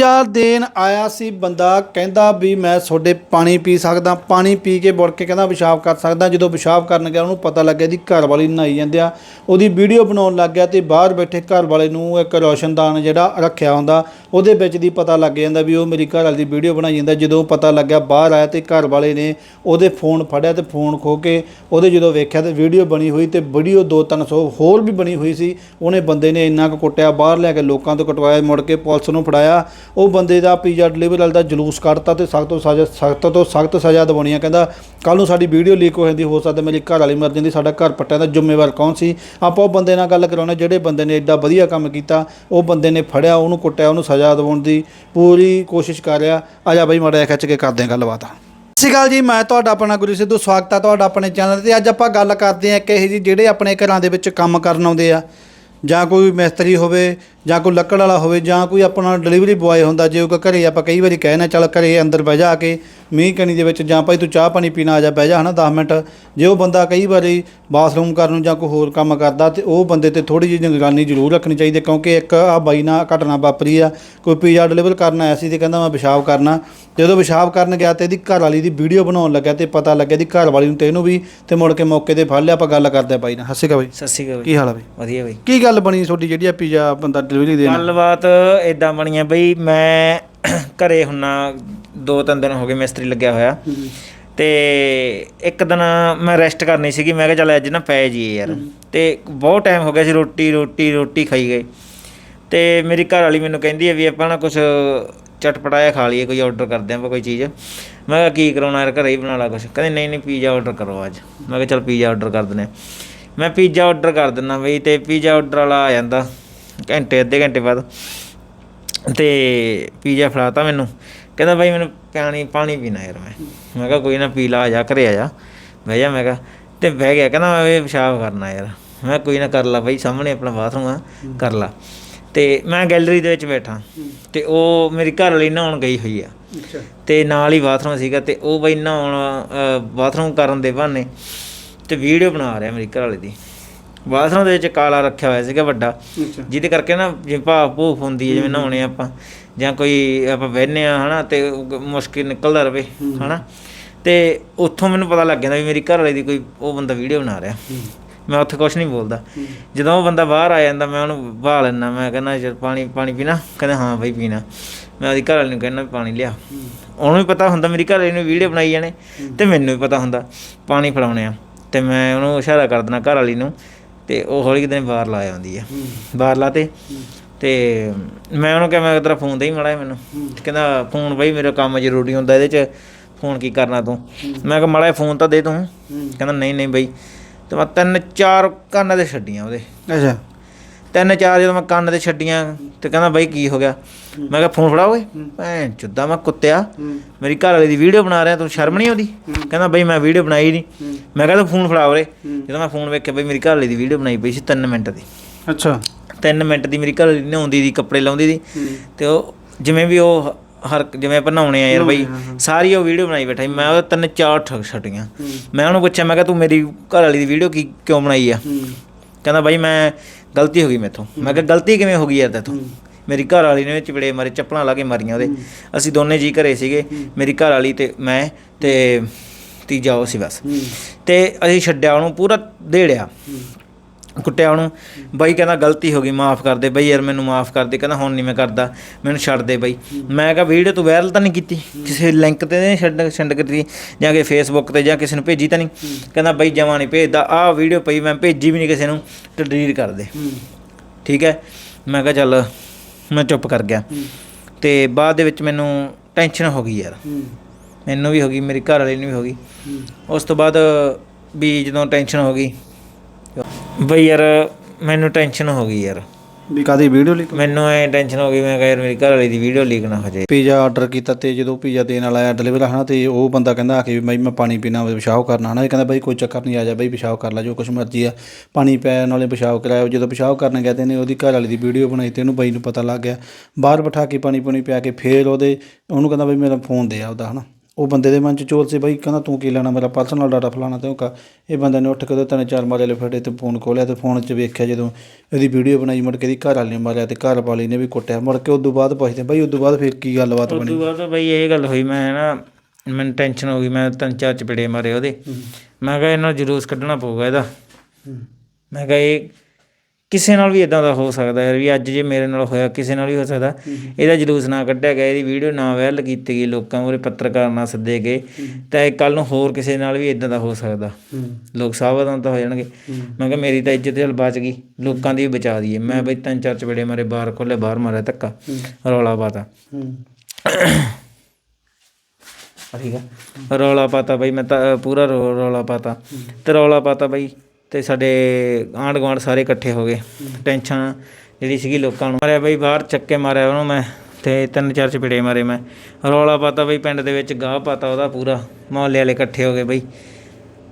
Pizza ਦੇਣ ਆਇਆ ਸੀ ਬੰਦਾ, ਕਹਿੰਦਾ ਵੀ ਮੈਂ ਤੁਹਾਡੇ ਪਾਣੀ ਪੀ ਸਕਦਾ, ਪਾਣੀ ਪੀ ਕੇ ਮੁੜ ਕੇ ਕਹਿੰਦਾ ਪਿਸ਼ਾਬ ਕਰ ਸਕਦਾ। ਜਦੋਂ ਪਿਸ਼ਾਬ ਕਰਨ ਗਿਆ, ਉਹਨੂੰ ਪਤਾ ਲੱਗਿਆ ਦੀ ਘਰ ਵਾਲੀ ਨਹਾਈ ਜਾਂਦੇ ਆ। ਉਹਦੀ ਵੀਡੀਓ ਬਣਾਉਣ ਲੱਗ ਗਿਆ ਤੇ ਬਾਹਰ ਬੈਠੇ ਘਰ ਵਾਲੇ ਨੂੰ ਇੱਕ ਰੋਸ਼ਨਦਾਨ ਜਿਹੜਾ ਰੱਖਿਆ ਹੁੰਦਾ। ਉਹਦੇ ਵਿੱਚ ਦੀ ਪਤਾ ਲੱਗ ਜਾਂਦਾ ਵੀ ਉਹ ਮੇਰੀ ਘਰ ਵਾਲੀ ਦੀ ਵੀਡੀਓ ਬਣਾਈ ਜਾਂਦਾ। ਜਦੋਂ ਪਤਾ ਲੱਗਿਆ ਬਾਹਰ ਆਇਆ ਤੇ ਘਰ ਵਾਲੇ ਨੇ ਉਹਦੇ ਫੋਨ ਫੜਿਆ ਤੇ ਫੋਨ ਖੋ ਕੇ ਉਹਦੇ ਜਦੋਂ ਵੇਖਿਆ ਤੇ ਵੀਡੀਓ ਬਣੀ ਹੋਈ ਤੇ ਵੀਡੀਓ 2-300 ਹੋਰ ਵੀ ਬਣੀ ਹੋਈ ਸੀ। ਉਹਨੇ ਬੰਦੇ ਨੇ ਇੰਨਾ ਕੁ ਕੁੱਟਿਆ, ਬਾਹਰ ਲੈ ਕੇ ਲੋਕਾਂ ਤੋਂ ਕਟਵਾਇਆ, ਮੁੜ ਕੇ ਪੁਲਿਸ ਨੂੰ ਫੜਾਇਆ। ਉਹ ਬੰਦੇ ਦਾ ਪੀਜ਼ਾ ਡਿਲੀਵਰੀ ਵਾਲੇ ਦਾ ਜਲੂਸ ਕੱਢਤਾ ਤੇ ਸਖਤ ਤੋਂ ਸਜ਼ਾ, ਸਖਤ ਤੋਂ ਸਖਤ ਸਜ਼ਾ ਦਿਵਾਉਣੀ ਆ। ਕਹਿੰਦਾ ਕੱਲ ਨੂੰ ਸਾਡੀ ਵੀਡੀਓ ਲੀਕ ਹੋ ਜਾਂਦੀ, ਹੋ ਸਕਦਾ ਮੇਰੀ ਘਰ ਵਾਲੀ ਮਰ ਜਾਂਦੀ, ਸਾਡਾ ਘਰ ਪੱਟਿਆ ਦਾ ਜ਼ਿੰਮੇਵਾਰ ਕੌਣ ਸੀ? ਆਪਾਂ ਉਹ ਬੰਦੇ ਨਾਲ ਗੱਲ ਕਰਾਉਣਾ, ਜਿਹੜੇ ਬੰਦੇ ਨੇ ਐਡਾ ਵਧੀਆ ਕੰਮ ਕੀਤਾ, ਉਹ ਬੰਦੇ ਨੇ ਫੜਿਆ, ਉਹਨੂੰ ਕੁੱਟਿਆ, ਉਹਨੂੰ ਸਜ਼ਾ ਦਿਵਾਉਣ ਦੀ ਪੂਰੀ ਕੋਸ਼ਿਸ਼ ਕਰ ਰਿਹਾ। ਆ ਜਾ ਬਈ ਮਾੜਾ ਖਿੱਚ ਕੇ ਕਰਦੇ ਹਾਂ ਗੱਲਬਾਤ। ਸਤਿ ਸ਼੍ਰੀ ਅਕਾਲ ਜੀ, ਮੈਂ ਤੁਹਾਡਾ ਆਪਣਾ ਗੁਰੂ ਸਿੱਧੂ, ਸਵਾਗਤ ਹੈ ਤੁਹਾਡਾ ਆਪਣੇ ਚੈਨਲ ਤੇ। ਅੱਜ ਆਪਾਂ ਗੱਲ ਕਰਦੇ ਹਾਂ ਕਿ ਇਹ ਜੀ ਜਿਹੜੇ ਆਪਣੇ ਘਰਾਂ ਦੇ ਵਿੱਚ ਕੰਮ ਕਰਨ ਆਉਂਦੇ ਆ, ਜਾਂ ਕੋਈ ਮਿਸਤਰੀ ਹੋਵੇ ਜਾਂ ਕੋਈ ਲੱਕੜ ਵਾਲਾ ਹੋਵੇ ਜਾਂ ਕੋਈ ਆਪਣਾ ਡਿਲੀਵਰੀ ਬੁਆਏ ਹੁੰਦਾ ਜੇ ਉਹ ਘਰੇ ਆਪਾਂ ਕਈ ਵਾਰੀ ਕਹਿਣਾ ਚੱਲ ਘਰੇ ਅੰਦਰ ਬਹਿ ਜਾ ਕੇ ਮੀਂਹ ਕਣੀ ਦੇ ਵਿੱਚ ਜਾਂ ਭਾਈ ਤੂੰ ਚਾਹ ਪਾਣੀ ਪੀਣਾ ਆ ਜਾ ਬਹਿ ਜਾ ਹਨਾ 10 ਮਿੰਟ। ਜੇ ਉਹ ਬੰਦਾ ਕਈ ਵਾਰੀ ਬਾਥਰੂਮ ਕਰਨ ਨੂੰ ਜਾਂ ਕੋਈ ਹੋਰ ਕੰਮ ਕਰਦਾ ਤੇ ਉਹ ਬੰਦੇ ਤੇ ਥੋੜੀ ਜਿਹੀ ਨਿਗਰਾਨੀ ਜ਼ਰੂਰ ਰੱਖਣੀ ਚਾਹੀਦੀ ਹੈ ਕਿਉਂਕਿ ਇੱਕ ਆ ਬਾਈ ਨਾਲ ਘਟਨਾ ਵਾਪਰੀ ਆ ਕੋਈ ਪੀਜ਼ਾ ਡਿਲੀਵਰ ਕਰਨ ਆਇਆ ਸੀ ਤੇ ਕਹਿੰਦਾ ਮੈਂ ਪਿਸ਼ਾਬ ਕਰਨਾ। ਜਦੋਂ ਪਿਸ਼ਾਬ ਕਰਨ ਗਿਆ ਤੇ ਇਹਦੀ ਘਰ ਵਾਲੀ ਦੀ ਵੀਡੀਓ ਬਣਾਉਣ ਲੱਗਾ ਤੇ ਪਤਾ ਲੱਗਿਆ ਦੀ ਘਰ ਵਾਲੀ ਨੂੰ ਤੇ ਇਹਨੂੰ ਵੀ ਤੇ ਮੁੜ ਕੇ ਮੌਕੇ ਤੇ ਫੜ ਲਿਆ ਆਪਾਂ ਗੱਲ ਕਰਦੇ ਆ ਬਾਈ ਨਾਲ। ਹੱਸੇ ਕਾ ਬਾਈ। ਸ਼੍ਰੀ ਅਕਾਲ ਕੀ ਹਾਲ ਆ ਬਾਈ? ਵਧੀਆ ਬਈ। ਕੀ ਗੱਲ ਬਣੀ ਤੁਹਾਡੀ ਜਿਹੜੀ ਆ ਪੀਜ਼ਾ ਬੰਦਾ ਡਿਲੀਵਰੀ ਦੇਣ। ਗੱਲਬਾਤ ਇਦਾਂ ਬਣੀ ਆ ਬਈ ਮੈਂ ਘਰੇ ਹੁੰਨਾ ਦੋ ਤਿੰਨ ਦਿਨ ਹੋ ਗਏ ਮਿਸਤਰੀ ਲੱਗਿਆ ਹੋਇਆ। ਤੇ ਇੱਕ ਦਿਨ ਮੈਂ ਰੈਸਟ ਕਰਨੀ ਸੀਗੀ ਮੈਂ ਕਿਹਾ ਚੱਲ ਅੱਜ ਨਾ ਪੈ ਜੀ ਯਾਰ। ਤੇ ਬਹੁਤ ਟਾਈਮ ਹੋ ਗਿਆ ਸੀ ਰੋਟੀ ਰੋਟੀ ਰੋਟੀ ਖਾਈ ਗਏ। ਤੇ ਮੇਰੀ ਘਰ ਵਾਲੀ ਮੈਨੂੰ ਕਹਿੰਦੀ ਹੈ ਵੀ ਆਪਾਂ ਨਾ ਕੁਝ ਚਟਪਟਾਇਆ ਖਾ ਲਈਏ ਕੋਈ ਆਰਡਰ ਕਰਦੇ ਆਪਾਂ ਕੋਈ ਚੀਜ਼। ਮੈਂ ਕਿਹਾ ਕੀ ਕਰਾਉਣਾ ਯਾਰ ਘਰੇ ਹੀ ਬਣਾ ਲਾ ਕੁਝ ਕਹਿੰਦੇ ਨਹੀਂ ਨਹੀਂ ਪੀਜ਼ਾ ਆਰਡਰ ਕਰੋ ਅੱਜ। ਮੈਂ ਕਿਹਾ ਚੱਲ ਪੀਜ਼ਾ ਆਰਡਰ ਕਰ ਦਿੰਦੇ ਹਾਂ। ਮੈਂ ਪੀਜ਼ਾ ਆਰਡਰ ਕਰ ਦਿੰਦਾ ਬਈ ਤੇ ਪੀਜ਼ਾ ਆਰਡਰ ਵਾਲਾ ਆ ਜਾਂਦਾ। ਘੰਟੇ ਅੱਧੇ ਘੰਟੇ ਬਾਅਦ। ਤੇ ਪੀਜ਼ਾ ਫੜਾਤਾ ਮੈਨੂੰ। ਕਹਿੰਦਾ ਬਾਈ ਮੈਨੂੰ ਪਾਣੀ ਪਾਣੀ ਪੀਣਾ ਯਾਰ ਮੈਂ। ਮੈਂ ਕਿਹਾ ਕੋਈ ਨਾ ਪੀ ਲਾ ਆ ਜਾ ਘਰੇ ਆ ਜਾ। ਬਹਿ ਜਾ ਮੈਂ ਕਿਹਾ। ਤੇ ਬਹਿ ਗਿਆ ਕਹਿੰਦਾ ਮੈਂ ਵੀ ਪਿਸ਼ਾਬ ਕਰਨਾ ਯਾਰ। ਮੈਂ ਕੋਈ ਨਾ ਕਰ ਲਾ ਬਾਈ ਸਾਹਮਣੇ ਆਪਣਾ ਬਾਥਰੂਮ ਆ ਕਰ ਲਾ। ਤੇ ਮੈਂ ਗੈਲਰੀ ਦੇ ਵਿੱਚ ਬੈਠਾ। ਤੇ ਉਹ ਮੇਰੀ ਘਰ ਵਾਲੀ ਨਹਾਉਣ ਗਈ ਹੋਈ ਆ। ਅੱਛਾ। ਤੇ ਨਾਲ ਹੀ ਬਾਥਰੂਮ ਸੀਗਾ ਤੇ ਉਹ ਬਈ ਨਹਾਉਣ ਬਾਥਰੂਮ ਕਰਨ ਦੇ ਬਹਾਨੇ ਤੇ ਵੀਡੀਓ ਬਣਾ ਰਿਹਾ ਮੇਰੀ ਘਰ ਵਾਲੀ ਦੀ। ਬਾਥਰੂਮ ਦੇ ਵਿੱਚ ਕਾਲਾ ਰੱਖਿਆ ਹੋਇਆ ਸੀਗਾ ਵੱਡਾ। ਜਿਹਦੇ ਕਰਕੇ ਨਾ ਜੇ ਭਾਫ ਭੂਫ ਹੁੰਦੀ ਹੈ ਜਿਵੇਂ ਨਹਾਉਣੇ ਆਪਾਂ ਜਾਂ ਕੋਈ ਆਪਾਂ ਬਹਿਨੇ ਆ ਹਨਾ ਤੇ ਮੁਸ਼ਕਿਲ ਨਿਕਲਦਾ ਰਵੇ ਹਨਾ। ਤੇ ਉੱਥੋਂ ਮੈਨੂੰ ਪਤਾ ਲੱਗ ਜਾਂਦਾ ਵੀ ਮੇਰੀ ਘਰ ਵਾਲੀ ਦੀ ਕੋਈ ਉਹ ਬੰਦਾ ਵੀਡੀਓ ਬਣਾ ਰਿਹਾ। ਮੈਂ ਉੱਥੇ ਕੁਝ ਨਹੀਂ ਬੋਲਦਾ। ਜਦੋਂ ਉਹ ਬੰਦਾ ਬਾਹਰ ਆ ਜਾਂਦਾ ਮੈਂ ਉਹਨੂੰ ਬਾਹ ਲੈਣਾ ਮੈਂ ਕਹਿੰਦਾ ਜਦ ਪਾਣੀ ਪਾਣੀ ਪੀਣਾ? ਕਹਿੰਦਾ ਹਾਂ ਬਈ ਪੀਣਾ। ਮੈਂ ਉਹਦੀ ਘਰ ਵਾਲੀ ਨੂੰ ਕਹਿੰਦਾ ਪਾਣੀ ਲਿਆ। ਉਹਨੂੰ ਵੀ ਪਤਾ ਹੁੰਦਾ ਮੇਰੀ ਘਰ ਵਾਲੀ ਨੂੰ ਵੀਡੀਓ ਬਣਾਈ ਜਾਣੇ ਤੇ ਮੈਨੂੰ ਵੀ ਪਤਾ ਹੁੰਦਾ ਪਾਣੀ ਫੜਾਉਣੇ ਆ। ਤੇ ਮੈਂ ਉਹਨੂੰ ਇਸ਼ਾਰਾ ਕਰ ਦੇਣਾ ਘਰ ਵਾਲੀ ਨੂੰ ਤੇ ਉਹ ਹੌਲੀ ਕਿਤੇ ਬਾਹਰ ਲਾ ਆਉਂਦੀ ਆ। ਬਾਹਰ ਲਾਤੇ ਤੇ। ਮੈਂ ਉਹਨੂੰ ਕਿਹਾ ਮੈਂ ਤੇਰਾ ਫੋਨ ਦੇ ਹੀ ਮੜਾ ਮੈਨੂੰ। ਤੇ ਕਹਿੰਦਾ ਫੋਨ ਬਈ ਮੇਰਾ ਕੰਮ ਜ਼ਰੂਰੀ ਹੁੰਦਾ ਇਹਦੇ 'ਚ। ਫੋਨ ਕੀ ਕਰਨਾ ਤੂੰ? ਮੈਂ ਕਿਹਾ ਮੜਾ ਫੋਨ ਤਾਂ ਦੇ ਤੂੰ। ਕਹਿੰਦਾ ਨਹੀਂ ਨਹੀਂ ਬਈ। ਤੇ ਮੈਂ ਤਿੰਨ ਚਾਰ ਕੰਨ ਤੇ ਛੱਡੀਆਂ ਉਹਦੇ। ਅੱਛਾ। ਤਿੰਨ ਚਾਰ ਜਦੋਂ ਮੈਂ ਕੰਨ ਤੇ ਛੱਡੀਆਂ ਤੇ ਕਹਿੰਦਾ ਬਈ ਕੀ ਹੋ ਗਿਆ? ਮੈਂ ਕਿਹਾ ਫੋਨ ਫੜਾ ਓਏ। ਭੈਣ ਚੁੱਦਾ ਮੈਂ ਕੁੱਤਿਆ। ਮੇਰੀ ਘਰ ਵਾਲੀ ਦੀ ਵੀਡੀਓ ਬਣਾ ਰਿਹਾ ਤੂੰ ਸ਼ਰਮ ਨਹੀਂ ਆਉਂਦੀ? ਕਹਿੰਦਾ ਬਈ ਮੈਂ ਵੀਡੀਓ ਬਣਾਈ ਨਹੀਂ। ਮੈਂ ਕਿਹਾ ਤੂੰ ਫੋਨ ਫੜਾ ਉਰੇ। ਜਦੋਂ ਮੈਂ ਫੋਨ ਵੇਖਿਆ ਬਈ ਮੇਰੀ ਘਰ ਵਾਲੀ ਦੀ ਵੀਡੀਓ ਬਣਾਈ ਪਈ ਸੀ 3 ਮਿੰਟ ਦੀ। ਅੱਛਾ। 3 ਮਿੰਟ ਦੀ ਮੇਰੀ ਘਰ ਵਾਲੀ ਨਹਾਉਂਦੀ ਦੀ ਕੱਪੜੇ ਲਾਉਂਦੀ ਦੀ। ਤੇ ਉਹ ਜਿਵੇਂ ਵੀ ਉਹ ਹਰ ਜਿਵੇਂ ਆਪਾਂ ਨਹਾਉਣੇ ਆ ਯਾਰ ਬਈ ਸਾਰੀ ਉਹ ਵੀਡੀਓ ਬਣਾਈ ਬੈਠਾ। ਮੈਂ ਉਹ ਤਿੰਨ ਚਾਰ ਠ ਛਟੀਆਂ ਮੈਂ ਉਹਨੂੰ ਪੁੱਛਿਆ ਮੈਂ ਕਿਹਾ ਤੂੰ ਮੇਰੀ ਘਰ ਵਾਲੀ ਦੀ ਵੀਡੀਓ ਕੀ ਕਿਉਂ ਬਣਾਈ ਆ? ਕਹਿੰਦਾ ਬਾਈ ਮੈਂ ਗਲਤੀ ਹੋ ਗਈ ਮੇਥੋਂ। ਮੈਂ ਕਿਹਾ ਗਲਤੀ ਕਿਵੇਂ ਹੋ ਗਈ ਯਾਰ ਤੇਥੋਂ? ਮੇਰੀ ਘਰ ਵਾਲੀ ਨੇ ਚਿਪੜੇ ਮਾਰੇ ਚੱਪਲਾਂ ਲਾ ਕੇ ਮਾਰੀਆਂ ਉਹਦੇ। ਅਸੀਂ ਦੋਨੇ ਜੀ ਘਰੇ ਸੀਗੇ। ਮੇਰੀ ਘਰ ਵਾਲੀ ਤੇ ਮੈਂ ਤੇ ਤੀਜਾ ਉਹ ਸੀ ਬਸ। ਤੇ ਅਸੀਂ ਛੱਡਿਆ ਉਹਨੂੰ ਪੂਰਾ ਦੇੜਿਆ। ਕੁੱਟਿਆ ਉਹਨੂੰ। ਬਾਈ ਕਹਿੰਦਾ ਗਲਤੀ ਹੋ ਗਈ ਮਾਫ ਕਰ ਦੇ। ਬਾਈ ਯਾਰ ਮੈਨੂੰ ਮਾਫ ਕਰ ਦੇ ਕਹਿੰਦਾ ਹੁਣ ਨਹੀਂ ਮੈਂ ਕਰਦਾ ਮੈਨੂੰ ਛੱਡ ਦੇ ਬਾਈ। ਮੈਂ ਕਿਹਾ ਵੀਡੀਓ ਤੂੰ ਵਾਇਰਲ ਤਾਂ ਨਹੀਂ ਕੀਤੀ? ਕਿਸੇ ਲਿੰਕ ਤੇ ਨਹੀਂ ਛੱਡ ਛੱਡ ਕੀਤੀ ਜਾਂ ਕਿ ਫੇਸਬੁੱਕ ਤੇ ਜਾਂ ਕਿਸੇ ਨੂੰ ਭੇਜੀ ਤਾਂ ਨਹੀਂ ਕਹਿੰਦਾ ਬਾਈ ਜਮਾ ਨਹੀਂ ਭੇਜਦਾ ਆਹ ਵੀਡੀਓ ਪਈ ਮੈਂ ਭੇਜੀ ਵੀ ਨਹੀਂ ਕਿਸੇ ਨੂੰ ਤੇ ਡਿਲੀਟ ਕਰ ਦੇ। ਠੀਕ ਹੈ? ਮੈਂ ਕਿਹਾ ਚੱਲ ਮੈਂ ਚੁੱਪ ਕਰ ਗਿਆ। ਤੇ ਬਾਅਦ ਦੇ ਵਿੱਚ ਮੈਨੂੰ ਟੈਨਸ਼ਨ ਹੋ ਗਈ ਯਾਰ। ਮੈਨੂੰ ਵੀ ਹੋ ਗਈ ਮੇਰੀ ਘਰ ਵਾਲੀ ਨੂੰ ਵੀ ਹੋ ਗਈ। ਉਸ ਤੋਂ ਬਾਅਦ ਵੀ ਜਦੋਂ ਟੈਨਸ਼ਨ ਹੋ ਗਈ ਬਈ ਯਾਰ ਮੈਨੂੰ ਟੈਨਸ਼ਨ ਹੋ ਗਈ ਯਾਰ। ਵੀ ਕਾਦੀ ਵੀਡੀਓ ਲਈ ਮੈਨੂੰ ਐ ਟੈਨਸ਼ਨ ਹੋ ਗਈ ਮੈਂ ਕਿਹਾ ਯਾਰ ਮੇਰੀ ਘਰ ਵਾਲੀ ਦੀ ਵੀਡੀਓ ਲੀਕ ਨਾ ਹੋ ਜਾਏ। ਪੀਜ਼ਾ ਆਰਡਰ ਕੀਤਾ ਤੇ ਜਦੋਂ ਪੀਜ਼ਾ ਦੇਣ ਵਾਲਾ ਆਇਆ ਡਿਲੀਵਰ ਹਨਾ ਤੇ ਉਹ ਬੰਦਾ ਕਹਿੰਦਾ ਆ ਕੇ ਵੀ ਬਾਈ ਮੈਂ ਪਾਣੀ ਪੀਣਾ ਪਿਸ਼ਾਬ ਕਰਨਾ ਹਨਾ। ਇਹ ਕਹਿੰਦਾ ਬਾਈ ਕੋਈ ਚੱਕਰ ਨਹੀਂ ਆ ਜਾ ਬਾਈ ਪਿਸ਼ਾਬ ਕਰ ਲੈ ਜੋ ਕੁਛ ਮਰਜ਼ੀ ਆ। ਪਾਣੀ ਪੈਣ ਨਾਲੇ ਪਿਸ਼ਾਬ ਕਰਾਇਆ ਜਦੋਂ ਪਿਸ਼ਾਬ ਕਰਨ ਗਿਆ ਤੇ ਨੇ ਉਹਦੀ ਘਰ ਵਾਲੀ ਦੀ ਵੀਡੀਓ ਬਣਾਈ ਤੇ ਉਹਨੂੰ ਬਾਈ ਨੂੰ ਪਤਾ ਲੱਗ ਗਿਆ। ਬਾਹਰ ਬਿਠਾ ਕੇ ਪਾਣੀ ਪੁਣੀ ਪਿਆ ਕੇ ਫੇਰ ਉਹਦੇ ਉਹਨੂੰ ਕਹਿੰਦਾ ਬਾਈ ਮੇਰਾ ਫੋਨ ਦੇ ਆ ਉਹਦਾ ਹਨਾ। ਉਹ ਬੰਦੇ ਦੇ ਮਨ 'ਚ ਚੋਰ ਸੀ ਬਾਈ ਕਹਿੰਦਾ ਤੂੰ ਕੀ ਲੈਣਾ ਮੇਰਾ ਪਰਸਨਲ ਡਾਟਾ ਫਲਾਣਾ ਤੇ ਉਹ ਕਾ ਇਹ ਬੰਦੇ ਨੇ ਉੱਠ ਕੇ ਉਹਦੇ ਤਿੰਨ ਚਾਰ ਮਾਰੇ ਲਫੜੇ ਤੇ ਫੋਨ ਖੋਲਿਆ ਤੇ ਫੋਨ 'ਚ ਵੇਖਿਆ ਜਦੋਂ ਇਹਦੀ ਵੀਡੀਓ ਬਣਾਈ ਮੁੜ ਕੇ ਇਹਦੀ ਘਰ ਵਾਲੀ ਨੇ ਮਾਰਿਆ ਤੇ ਘਰ ਵਾਲੀ ਨੇ ਵੀ ਕੁੱਟਿਆ ਮੁੜ ਕੇ ਉਦੋਂ ਬਾਅਦ ਪੁੱਛਦੇ ਬਾਈ ਉਦੋਂ ਬਾਅਦ ਫਿਰ ਕੀ ਗੱਲਬਾਤ ਬਣੀ? ਤੋਂ ਬਾਅਦ ਬਈ ਇਹ ਗੱਲ ਹੋਈ ਮੈਂ ਨਾ ਮੈਨੂੰ ਟੈਨਸ਼ਨ ਹੋ ਗਈ ਮੈਂ ਤਿੰਨ ਚਾਰ ਚਪੇੜੇ ਮਾਰੇ ਉਹਦੇ। ਮੈਂ ਕਿਹਾ ਇਹਨਾਂ ਨੂੰ ਜਲੂਸ ਕੱਢਣਾ ਪਊਗਾ ਇਹਦਾ। ਮੈਂ ਕਿਹਾ ਇਹ ਕਿਸੇ ਨਾਲ ਵੀ ਇਦਾਂ ਦਾ ਹੋ ਸਕਦਾ ਯਾਰ ਵੀ ਅੱਜ ਜੇ ਮੇਰੇ ਨਾਲ ਹੋਇਆ ਕਿਸੇ ਨਾਲ ਵੀ ਹੋ ਸਕਦਾ। ਇਹਦਾ ਜਲੂਸ ਨਾ ਕੱਢਿਆ ਗਿਆ ਇਹਦੀ ਵੀਡੀਓ ਨਾ ਵਾਇਰਲ ਕੀਤੀ ਗਈ ਲੋਕਾਂ ਮੂਹਰੇ ਪੱਤਰਕਾਰ ਨਾ ਸੱਦੇ ਗਏ। ਤਾਂ ਕੱਲ ਨੂੰ ਹੋਰ ਕਿਸੇ ਨਾਲ ਵੀ ਇਦਾਂ ਦਾ ਹੋ ਸਕਦਾ। ਲੋਕ ਸਾਵਧਾਨ ਤਾਂ ਹੋ ਜਾਣਗੇ। ਮੈਂ ਕਿਹਾ ਮੇਰੀ ਤਾਂ ਇੱਜ਼ਤ ਹਲ ਬਚ ਗਈ। ਲੋਕਾਂ ਦੀ ਵੀ ਬਚਾ ਦਈਏ। ਮੈਂ ਬਈ ਤਿੰਨ ਚਾਰ ਚਪੇੜੇ ਮਾਰੇ ਬਾਹਰ ਖੋਲੇ ਬਾਹਰ ਮਾਰਿਆ ਧੱਕਾ। ਰੌਲਾ ਪਾਤਾ। ਠੀਕ ਆ। ਰੌਲਾ ਪਾਤਾ ਬਈ ਮੈਂ ਤਾਂ ਪੂਰਾ ਰੌਲਾ ਪਾਤਾ। ਤੇ ਰੌਲਾ ਪਾਤਾ ਬਈ ਅਤੇ ਸਾਡੇ ਆਂਢ ਗੁਆਂਢ ਸਾਰੇ ਇਕੱਠੇ ਹੋ ਗਏ। ਟੈਨਸ਼ਨ ਜਿਹੜੀ ਸੀਗੀ ਲੋਕਾਂ ਨੂੰ। ਮਾਰਿਆ ਬਈ, ਬਾਹਰ ਚੱਕੇ ਮਾਰਿਆ ਉਹਨੂੰ ਮੈਂ ਅਤੇ ਤਿੰਨ ਚਾਰ ਚਪੇੜੇ ਮਾਰੇ ਮੈਂ। ਰੌਲਾ ਪਾਤਾ ਬਈ, ਪਿੰਡ ਦੇ ਵਿੱਚ ਗਾਹ ਪਾਤਾ ਉਹਦਾ ਪੂਰਾ। ਮੁਹੱਲੇ ਵਾਲੇ ਇਕੱਠੇ ਹੋ ਗਏ ਬਈ।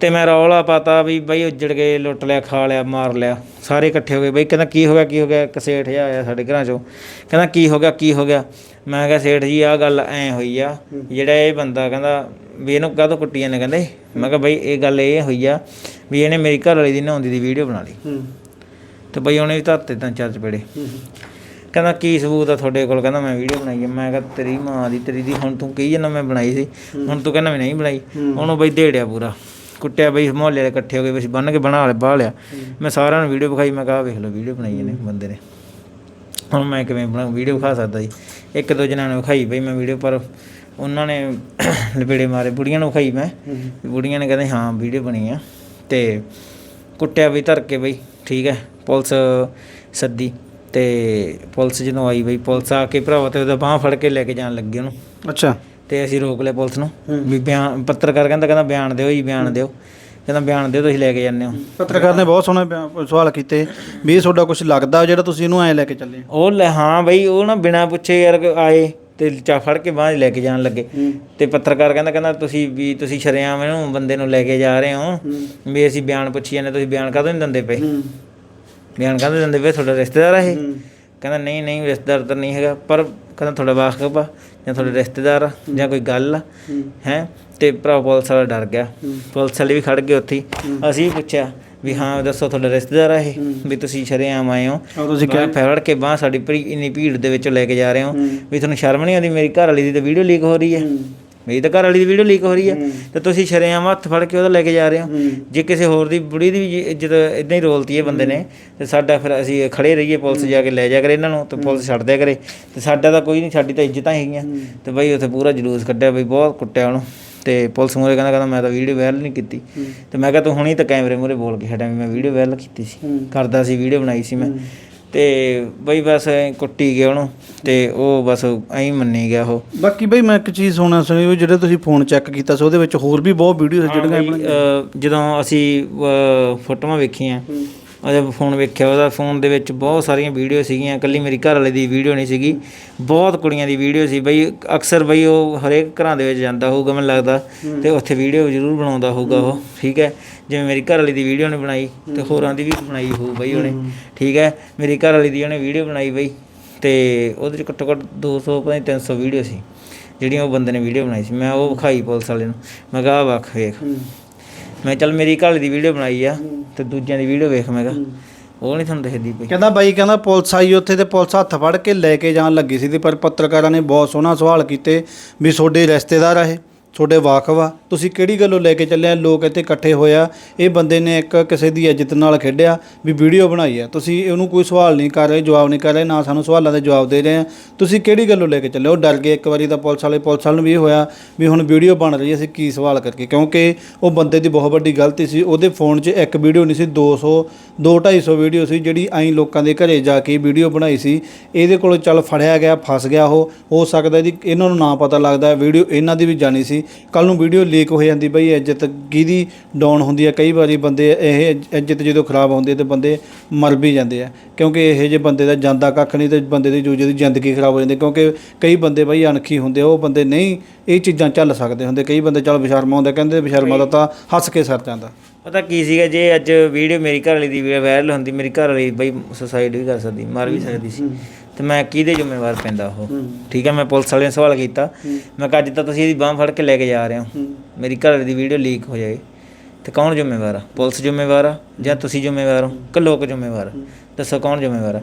ਤੇ ਮੈਂ ਰੌਲਾ ਪਾਤਾ ਵੀ ਬਈ, ਉੱਜੜ ਗਏ ਲੁੱਟ ਲਿਆ, ਖਾ ਲਿਆ, ਮਾਰ ਲਿਆ। ਸਾਰੇ ਇਕੱਠੇ ਹੋ ਗਏ ਬਈ। ਕਹਿੰਦਾ, ਕੀ ਹੋ ਗਿਆ, ਕੀ ਹੋ ਗਿਆ? ਇੱਕ ਸੇਠ ਜਿਹਾ ਆਇਆ ਸਾਡੇ ਘਰਾਂ ਚੋਂ। ਕਹਿੰਦਾ, ਕੀ ਹੋ ਗਿਆ, ਕੀ ਹੋ ਗਿਆ? ਮੈਂ ਕਿਹਾ, ਸੇਠ ਜੀ, ਆਹ ਗੱਲ ਐ ਹੋਈ ਆ। ਜਿਹੜਾ ਇਹ ਬੰਦਾ ਕਹਿੰਦਾ, ਵੀ ਇਹਨੂੰ ਕਾਹਤੋਂ ਕੁੱਟੀ ਜਾਂਦੇ ਕਹਿੰਦੇ? ਮੈਂ ਕਿਹਾ, ਬਈ, ਇਹ ਗੱਲ ਇਹ ਹੋਈ ਆ ਵੀ ਇਹਨੇ ਮੇਰੀ ਘਰ ਵਾਲੀ ਦੀ ਨਹਾਉਂਦੀ ਦੀ ਵੀਡੀਓ ਬਣਾ ਲਈ। ਤੇ ਬਈ ਉਹਨੇ ਵੀ ਧਰਤੇ ਤਾਂ ਚਾਰ ਚਪੇੜੇ। ਕਹਿੰਦਾ ਕੀ ਸਬੂਤ ਆ ਤੁਹਾਡੇ ਕੋਲ? ਕਹਿੰਦਾ ਮੈਂ ਵੀਡੀਓ ਬਣਾਈ ਹੈ ਮੈਂ ਕਿਹਾ ਤੇਰੀ ਮਾਂ ਦੀ ਤੇਰੀ ਦੀ ਹੁਣ ਤੂੰ ਕਹੀ ਜਾਂਦਾ ਮੈਂ ਬਣਾਈ ਸੀ। ਹੁਣ ਤੂੰ ਕਹਿੰਦਾ ਮੈਂ ਨਹੀਂ ਬਣਾਈ। ਉਹਨੂੰ ਬਈ ਢੇੜਿਆ ਪੂਰਾ। ਕੁੱਟਿਆ ਬਈ ਮੁਹੱਲੇ ਵਾਲੇ ਇਕੱਠੇ ਹੋ ਗਏ ਬਈ ਬੰਨ ਕੇ ਬਣਾ ਲਿਆ ਬਾਹ ਲਿਆ। ਮੈਂ ਸਾਰਿਆਂ ਨੂੰ ਵੀਡੀਓ ਵਿਖਾਈ ਮੈਂ ਕਿਹਾ ਵੇਖ ਲਓ ਵੀਡੀਓ ਬਣਾਈ ਇਹਨੇ ਬੰਦੇ ਨੇ। ਹੁਣ ਮੈਂ ਕਿਵੇਂ ਬਣਾ ਵੀਡੀਓ ਵਿਖਾ ਸਕਦਾ ਜੀ? ਇੱਕ ਦੋ ਜਣਾਂ ਨੇ ਵਿਖਾਈ ਬਈ ਮੈਂ ਵੀਡੀਓ ਪਰ ਉਹਨਾਂ ਨੇ ਲਪੇੜੇ ਮਾਰੇ ਬੁੜੀਆਂ ਨੂੰ ਵਿਖਾਈ ਮੈਂ। ਬੁੜੀਆਂ ਨੇ ਕਹਿੰਦੇ ਹਾਂ ਵੀਡੀਓ ਬਣੀ ਆ। ਤੇ ਕੁੱਟਿਆ ਵੀ ਧਰ ਕੇ ਬਈ ਠੀਕ ਹੈ ਪੁਲਿਸ ਸੱਦੀ ਤੇ ਪੁਲਿਸ ਜਦੋਂ ਆਈ ਬਈ ਪੁਲਿਸ ਆ ਕੇ ਭਰਾਵਾ ਤੇ ਉਹਦਾ ਬਾਹ ਫੜ ਕੇ ਲੈ ਕੇ ਜਾਣ ਲੱਗੇ ਉਹਨੂੰ। ਅੱਛਾ। ਤੇ ਅਸੀਂ ਰੋਕ ਲਿਆ ਪੁਲਿਸ ਨੂੰ ਵੀ ਬਿਆਨ ਪੱਤਰਕਾਰ ਕਹਿੰਦਾ ਕਹਿੰਦਾ ਬਿਆਨ ਦਿਓ ਜੀ ਬਿਆਨ ਦਿਓ। ਕਹਿੰਦਾ ਬਿਆਨ ਦਿਓ ਤੁਸੀਂ ਲੈ ਕੇ ਜਾਂਦੇ ਹੋ। ਪੱਤਰਕਾਰ ਨੇ ਬਹੁਤ ਸੋਹਣੇ ਸਵਾਲ ਕੀਤੇ ਵੀ ਤੁਹਾਡਾ ਕੁਝ ਲੱਗਦਾ ਜਿਹੜਾ ਤੁਸੀਂ ਇਹਨੂੰ ਐ ਲੈ ਕੇ ਚੱਲੇ ਉਹ ਲੈ ਹਾਂ ਬਈ ਉਹ ਨਾ ਬਿਨਾ ਪੁੱਛੇ ਯਾਰ ਆਏ। ਤੇ ਚਾ ਫੜ ਕੇ ਬਾਂਹ 'ਚ ਲੈ ਕੇ ਜਾਣ ਲੱਗੇ। ਤੇ ਪੱਤਰਕਾਰ ਕਹਿੰਦਾ ਕਹਿੰਦਾ ਤੁਸੀਂ ਵੀ ਤੁਸੀਂ ਸ਼ਰੇਆਮ ਇਹਨੂੰ ਬੰਦੇ ਨੂੰ ਲੈ ਕੇ ਜਾ ਰਹੇ ਹੋ। ਵੀ ਅਸੀਂ ਬਿਆਨ ਪੁੱਛੀ ਜਾਂਦੇ ਤੁਸੀਂ ਬਿਆਨ ਕਾਹਦੋਂ ਨਹੀਂ ਦਿੰਦੇ ਪਏ? ਬਿਆਨ ਕਾਹਦੋਂ ਦਿੰਦੇ ਪਏ? ਤੁਹਾਡਾ ਰਿਸ਼ਤੇਦਾਰ ਆ ਇਹ? ਕਹਿੰਦਾ ਨਹੀਂ ਨਹੀਂ ਰਿਸ਼ਤੇਦਾਰ ਤਾਂ ਨਹੀਂ ਹੈਗਾ। ਪਰ ਕਹਿੰਦਾ ਤੁਹਾਡਾ ਵਾਕਫ ਆ ਜਾਂ ਤੁਹਾਡੇ ਰਿਸ਼ਤੇਦਾਰ ਆ ਜਾਂ ਕੋਈ ਗੱਲ ਆ? ਹੈ। ਤੇ ਭਰਾ ਪੁਲਿਸ ਵਾਲਾ ਡਰ ਗਿਆ। ਪੁਲਿਸ ਵਾਲੇ ਵੀ ਖੜ ਗਏ ਉੱਥੇ। ਹੀ। ਅਸੀਂ ਪੁੱਛਿਆ ਵੀ ਹਾਂ ਦੱਸੋ ਤੁਹਾਡਾ ਰਿਸ਼ਤੇਦਾਰ ਆ ਇਹ? ਵੀ ਤੁਸੀਂ ਸ਼ਰੇਆਮ ਆਏ ਹੋ। ਤੁਸੀਂ ਬਾਹਰ ਫੜ ਕੇ ਬਾਹ ਸਾਡੀ ਭਰੀ ਇੰਨੀ ਭੀੜ ਦੇ ਵਿੱਚੋਂ ਲੈ ਕੇ ਜਾ ਰਹੇ ਹੋ। ਵੀ ਤੁਹਾਨੂੰ ਸ਼ਰਮ ਨਹੀਂ ਆਉਂਦੀ? ਮੇਰੀ ਘਰ ਵਾਲੀ ਦੀ ਤਾਂ ਵੀਡੀਓ ਲੀਕ ਹੋ ਰਹੀ ਹੈ। ਮੇਰੀ ਤਾਂ ਘਰ ਵਾਲੀ ਦੀ ਵੀਡੀਓ ਲੀਕ ਹੋ ਰਹੀ ਹੈ। ਤੇ ਤੁਸੀਂ ਸ਼ਰੇਆਮ ਹੱਥ ਫੜ ਕੇ ਉਹਦਾ ਲੈ ਕੇ ਜਾ ਰਹੇ ਹੋ। ਜੇ ਕਿਸੇ ਹੋਰ ਦੀ ਬੁੜੀ ਦੀ ਵੀ ਇੱਜ਼ਤ ਇਦਾਂ ਹੀ ਰੋਲਤੀ ਹੈ ਬੰਦੇ ਨੇ ਤੇ ਸਾਡਾ ਫਿਰ ਅਸੀਂ ਖੜੇ ਰਹੀਏ ਪੁਲਿਸ ਜਾ ਕੇ ਲੈ ਜਾ ਕਰੇ ਇਹਨਾਂ ਨੂੰ ਤੇ ਪੁਲਿਸ ਛੱਡ ਦਿਆ ਕਰੇ। ਤੇ ਸਾਡਾ ਤਾਂ ਕੋਈ ਨਹੀਂ ਸਾਡੀ ਤਾਂ ਇੱਜ਼ਤਾਂ ਹੈਗੀਆਂ। ਤੇ ਬਈ ਉੱਥੇ ਪੂਰਾ ਜਲੂਸ ਕੱਢਿਆ ਬਈ ਬਹੁਤ ਕੁੱਟਿਆ ਉਹਨੂੰ। ਤੇ ਪੁਲਿਸ ਮੂਹਰੇ ਕਹਿੰਦਾ ਕਹਿੰਦਾ ਮੈਂ ਤਾਂ ਵੀਡੀਓ ਵਾਇਰਲ ਨਹੀਂ ਕੀਤੀ। ਤੇ ਮੈਂ ਕਿਹਾ ਤੂੰ ਹੁਣੀ ਤਾਂ ਕੈਮਰੇ ਮੂਹਰੇ ਬੋਲ ਕੇ ਹਟਿਆ ਵੀ ਮੈਂ ਵੀਡੀਓ ਵਾਇਰਲ ਕੀਤੀ ਸੀ। ਕਰਦਾ ਸੀ ਵੀਡੀਓ ਬਣਾਈ ਸੀ ਮੈਂ। ਤੇ ਬਈ ਬਸ ਕੁੱਟੀ ਗਿਆ ਉਹਨੂੰ ਤੇ ਉਹ ਬਸ ਐਂ ਮੰਨੀ ਗਿਆ ਉਹ। ਬਾਕੀ ਬਈ ਮੈਂ ਇੱਕ ਚੀਜ਼ ਸੁਣਿਆ ਸੁਣੀ ਵੀ ਜਿਹੜੇ ਤੁਸੀਂ ਫੋਨ ਚੈੱਕ ਕੀਤਾ ਸੀ ਉਹਦੇ ਵਿੱਚ ਹੋਰ ਵੀ ਬਹੁਤ ਵੀਡੀਓ ਸੀ ਜਿਹੜੀਆਂ ਜਦੋਂ ਅਸੀਂ ਫੋਟੋਆਂ ਵੇਖੀਆਂ ਉਹਦਾ ਫੋਨ ਵੇਖਿਆ ਉਹਦਾ ਫੋਨ ਦੇ ਵਿੱਚ ਬਹੁਤ ਸਾਰੀਆਂ ਵੀਡੀਓ ਸੀਗੀਆਂ। ਇਕੱਲੀ ਮੇਰੀ ਘਰ ਵਾਲੇ ਦੀ ਵੀਡੀਓ ਨਹੀਂ ਸੀਗੀ। ਬਹੁਤ ਕੁੜੀਆਂ ਦੀ ਵੀਡੀਓ ਸੀ ਬਈ ਅਕਸਰ ਬਈ ਉਹ ਹਰੇਕ ਘਰਾਂ ਦੇ ਵਿੱਚ ਜਾਂਦਾ ਹੋਊਗਾ ਮੈਨੂੰ ਲੱਗਦਾ ਤੇ ਉੱਥੇ ਵੀਡੀਓ ਜ਼ਰੂਰ ਬਣਾਉਂਦਾ ਹੋਊਗਾ ਉਹ ਠੀਕ ਹੈ? ਜਿਵੇਂ ਮੇਰੀ ਘਰ ਵਾਲੀ ਦੀ ਵੀਡੀਓ ਨੇ ਬਣਾਈ ਤੇ ਹੋਰਾਂ ਦੀ ਵੀ ਬਣਾਈ ਹੋਊ ਬਈ ਉਹਨੇ ਠੀਕ ਹੈ? ਮੇਰੀ ਘਰ ਵਾਲੀ ਦੀ ਉਹਨੇ ਵੀਡੀਓ ਬਣਾਈ ਬਈ ਤੇ ਉਹਦੇ ਚ ਘੱਟੋ ਘੱਟ 200 ਪਤਾ ਨਹੀਂ 300 ਵੀਡੀਓ ਸੀ। ਜਿਹੜੀਆਂ ਉਹ ਬੰਦੇ ਨੇ ਵੀਡੀਓ ਬਣਾਈ ਸੀ। ਮੈਂ ਉਹ ਵਿਖਾਈ ਪੁਲਿਸ ਵਾਲੇ ਨੂੰ। ਮੈਂ ਕਿਹਾ ਆਹ ਵੱਖ ਵੇਖ। ਮੈਂ ਚੱਲ ਮੇਰੀ ਘਰ ਦੀ ਵੀਡੀਓ ਬਣਾਈ ਆ ਤੇ ਦੂਜਿਆਂ ਦੀ ਵੀਡੀਓ ਵੇਖ ਮੈਂ ਕਿਹਾ। ਉਹ ਨਹੀਂ ਤੁਹਾਨੂੰ ਦਿਖਦੀ ਪਈ। ਕਹਿੰਦਾ ਬਾਈ ਕਹਿੰਦਾ ਪੁਲਿਸ ਆਈ ਉੱਥੇ ਤੇ ਪੁਲਿਸ ਹੱਥ ਫੜ ਕੇ ਲੈ ਕੇ ਜਾਣ ਲੱਗੀ ਸੀ ਤੇ ਪਰ ਪੱਤਰਕਾਰਾਂ ਨੇ ਬਹੁਤ ਸੋਹਣਾ ਸਵਾਲ ਕੀਤੇ ਵੀ ਤੁਹਾਡੇ ਰਿਸ਼ਤੇਦਾਰ ਆ ਇਹ। ਤੁਹਾਡੇ ਵਾਕਫ ਆ। ਤੁਸੀਂ ਕਿਹੜੀ ਗੱਲੋਂ ਲੈ ਕੇ ਚੱਲੇ ਆ? ਲੋਕ ਇੱਥੇ ਇਕੱਠੇ ਹੋਇਆ ਇਹ ਬੰਦੇ ਨੇ ਇੱਕ ਕਿਸੇ ਦੀ ਇੱਜ਼ਤ ਨਾਲ ਖੇਡਿਆ, ਵੀ ਵੀਡੀਓ ਬਣਾਈ ਆ। ਤੁਸੀਂ ਉਹਨੂੰ ਕੋਈ ਸਵਾਲ ਨਹੀਂ ਕਰ ਰਹੇ, ਜਵਾਬ ਨਹੀਂ ਕਰ ਰਹੇ, ਨਾ ਸਾਨੂੰ ਸਵਾਲਾਂ ਦੇ ਜਵਾਬ ਦੇ ਰਹੇ ਆ। ਤੁਸੀਂ ਕਿਹੜੀ ਗੱਲੋਂ ਲੈ ਕੇ ਚੱਲੇ ਉਹ ਡਰ ਗਏ ਇੱਕ ਵਾਰੀ ਤਾਂ ਪੁਲਿਸ ਵਾਲੇ ਪੁਲਿਸ ਵਾਲੇ ਨੂੰ ਵੀ ਇਹ ਹੋਇਆ ਵੀ ਹੁਣ ਵੀਡੀਓ ਬਣ ਰਹੀ ਹੈ ਅਸੀਂ ਕੀ ਸਵਾਲ ਕਰਕੇ ਕਿਉਂਕਿ ਉਹ ਬੰਦੇ ਦੀ ਬਹੁਤ ਵੱਡੀ ਗਲਤੀ ਸੀ। ਉਹਦੇ ਫੋਨ 'ਚ ਇੱਕ ਵੀਡੀਓ ਨਹੀਂ ਸੀ 200 ਦੋ 250 ਵੀਡੀਓ ਸੀ, ਜਿਹੜੀ ਐਂ ਲੋਕਾਂ ਦੇ ਘਰੇ ਜਾ ਕੇ ਵੀਡੀਓ ਬਣਾਈ ਸੀ। ਇਹਦੇ ਕੋਲੋਂ ਚੱਲ ਫੜਿਆ ਗਿਆ, ਫਸ ਗਿਆ ਉਹ। ਹੋ ਸਕਦਾ ਇਹਦੀ ਇਹਨਾਂ ਨੂੰ ਨਾ ਪਤਾ ਲੱਗਦਾ, ਵੀਡੀਓ ਇਹਨਾਂ ਦੀ ਵੀ ਜਾਣੀ ਸੀ। ਕੱਲ ਨੂੰ ਵੀਡੀਓ ਲੀਕ ਹੋ ਜਾਂਦੀ ਬਈ ਇੱਜ਼ਤ ਕਿਹਦੀ ਡਾਊਨ ਹੁੰਦੀ ਹੈ ਕਈ ਵਾਰੀ ਬੰਦੇ ਇਹ ਇੱਜ਼ਤ ਜਦੋਂ ਖਰਾਬ ਹੁੰਦੀ ਹੈ ਤੇ ਬੰਦੇ ਮਰ ਵੀ ਜਾਂਦੇ ਆ। ਕਿਉਂਕਿ ਇਹ ਜੇ ਬੰਦੇ ਦਾ ਜਾਂਦਾ ਕੱਖ ਨਹੀਂ ਤੇ ਬੰਦੇ ਦੀ ਦੂਜੇ ਦੀ ਜ਼ਿੰਦਗੀ ਖਰਾਬ ਹੋ ਜਾਂਦੀ ਕਿਉਂਕਿ ਕਈ ਬੰਦੇ ਬਈ ਅਣਖੀ ਹੁੰਦੇ ਆ, ਉਹ ਬੰਦੇ ਨਹੀਂ ਇਹ ਚੀਜ਼ਾਂ ਚੱਲ ਸਕਦੇ ਹੁੰਦੇ। ਕਈ ਬੰਦੇ ਚੱਲ ਬਸ਼ਰਮਾ ਹੁੰਦੇ ਕਹਿੰਦੇ ਬਸ਼ਰਮਾ ਦਾ ਤਾਂ ਹੱਸ ਕੇ ਸਰ ਜਾਂਦਾ। ਪਤਾ ਕੀ ਸੀਗਾ ਜੇ ਅੱਜ ਵੀਡੀਓ ਮੇਰੀ ਘਰ ਵਾਲੀ ਦੀ ਵਾਇਰਲ ਹੁੰਦੀ ਮੇਰੀ ਘਰ ਵਾਲੀ ਬਈ ਸੁਸਾਈਡ ਵੀ ਕਰ ਸਕਦੀ ਮਰ ਵੀ ਸਕਦੀ ਸੀ। ਤੇ ਮੈਂ ਕਿਹਦੇ ਜ਼ਿੰਮੇਵਾਰ ਪੈਂਦਾ ਉਹ? ਠੀਕ ਹੈ ਮੈਂ ਪੁਲਿਸ ਵਾਲਿਆਂ ਸਵਾਲ ਕੀਤਾ। ਮੈਂ ਕਿਹਾ ਅੱਜ ਤਾਂ ਤੁਸੀਂ ਇਹਦੀ ਬਾਹ ਫੜ ਕੇ ਲੈ ਕੇ ਜਾ ਰਹੇ ਹੋ। ਮੇਰੀ ਘਰ ਦੀ ਵੀਡੀਓ ਲੀਕ ਹੋ ਜਾਏ। ਤੇ ਕੌਣ ਜ਼ਿੰਮੇਵਾਰ ਆ? ਪੁਲਿਸ ਜ਼ਿੰਮੇਵਾਰ ਆ ਜਾਂ ਤੁਸੀਂ ਜ਼ਿੰਮੇਵਾਰ ਹੋ? ਕਿ ਲੋਕ ਜ਼ਿੰਮੇਵਾਰ ਦੱਸੋ ਕੌਣ ਜ਼ਿੰਮੇਵਾਰ ਆ?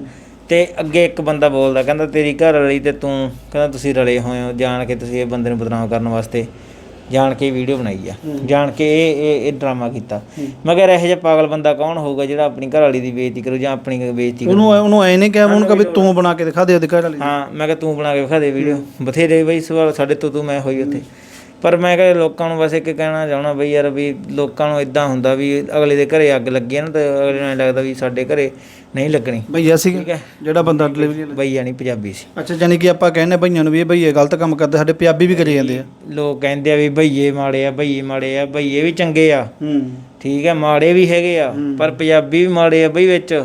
ਤੇ ਅੱਗੇ ਇੱਕ ਬੰਦਾ ਬੋਲਦਾ ਕਹਿੰਦਾ ਤੇਰੀ ਘਰ ਵਾਲੀ ਤੇ ਤੂੰ ਕਹਿੰਦਾ ਤੁਸੀਂ ਰਲੇ ਹੋਏ ਹੋ। ਜਾਣ ਕੇ ਤੁਸੀਂ ਇਹ ਬੰਦੇ ਨੂੰ ਬਦਨਾਮ ਕਰਨ ਵਾਸਤੇ ਜਾਣ ਕੇ ਵੀਡੀਓ ਬਣਾਈ ਆ। ਜਾਣ ਕੇ ਇਹ ਇਹ ਇਹ ਡਰਾਮਾ ਕੀਤਾ। ਮੈਂ ਕਿਹਾ ਇਹੋ ਜਿਹਾ ਪਾਗਲ ਬੰਦਾ ਕੌਣ ਹੋਊਗਾ ਜਿਹੜਾ ਆਪਣੀ ਘਰ ਵਾਲੀ ਦੀ ਬੇਇੱਜ਼ਤੀ ਕਰੂ ਜਾਂ ਆਪਣੀ ਬੇਇੱਜ਼ਤੀ ਕਰੂ? ਉਹਨੂੰ ਉਹਨੂੰ ਐ ਨਹੀਂ ਕਿਹਾ ਉਹਨੂੰ ਕਹ ਵੀ ਤੂੰ ਬਣਾ ਕੇ ਦਿਖਾ ਦੇ ਉਹਦੇ ਘਰ ਵਾਲੀ ਹਾਂ ਮੈਂ ਕਿਹਾ ਤੂੰ ਬਣਾ ਕੇ ਵਿਖਾ ਦੇ ਵੀਡੀਓ। ਬਥੇਰੇ ਬਈ ਸਵਾਲ ਸਾਡੇ ਤੋਂ ਤੂੰ ਮੈਂ ਹੋਈ ਉੱਥੇ। ਪਰ ਮੈਂ ਕਿਹਾ ਲੋਕਾਂ ਨੂੰ ਬਸ ਇੱਕ ਕਹਿਣਾ ਚਾਹਣਾ ਬਈ ਯਾਰ ਵੀ ਲੋਕਾਂ ਨੂੰ ਇਦਾਂ ਹੁੰਦਾ ਵੀ ਅਗਲੇ ਦੇ ਘਰੇ ਅੱਗ ਲੱਗੀ ਆ ਨਾ ਤੇ ਅਗਲੇ ਨੂੰ ਐਂ ਲੱਗਦਾ ਵੀ ਸਾਡੇ ਘਰੇ ਨਹੀਂ ਲੱਗਣੀ। ਭਈਆ ਸੀਗਾ ਠੀਕ ਹੈ? ਜਿਹੜਾ ਬੰਦਾ ਡਿਲੀਵਰੀ ਬਈਆ ਨਹੀਂ ਪੰਜਾਬੀ ਸੀ। ਅੱਛਾ ਜਾਨੀ ਕਿ ਆਪਾਂ ਕਹਿੰਦੇ ਭਈਆਂ ਨੂੰ ਵੀ ਇਹ ਭਈਏ ਗਲਤ ਕੰਮ ਕਰਦੇ ਸਾਡੇ ਪੰਜਾਬੀ ਵੀ ਕਰੀ ਜਾਂਦੇ ਆ। ਲੋਕ ਕਹਿੰਦੇ ਆ ਵੀ ਬਈਏ ਮਾੜੇ ਆ ਬਈਏ ਮਾੜੇ ਆ ਬਈਏ ਵੀ ਚੰਗੇ ਆ। ਹੂੰ। ਠੀਕ ਹੈ ਮਾੜੇ ਵੀ ਹੈਗੇ ਆ ਪਰ ਪੰਜਾਬੀ ਵੀ ਮਾੜੇ ਆ ਬਈ ਵਿੱਚ।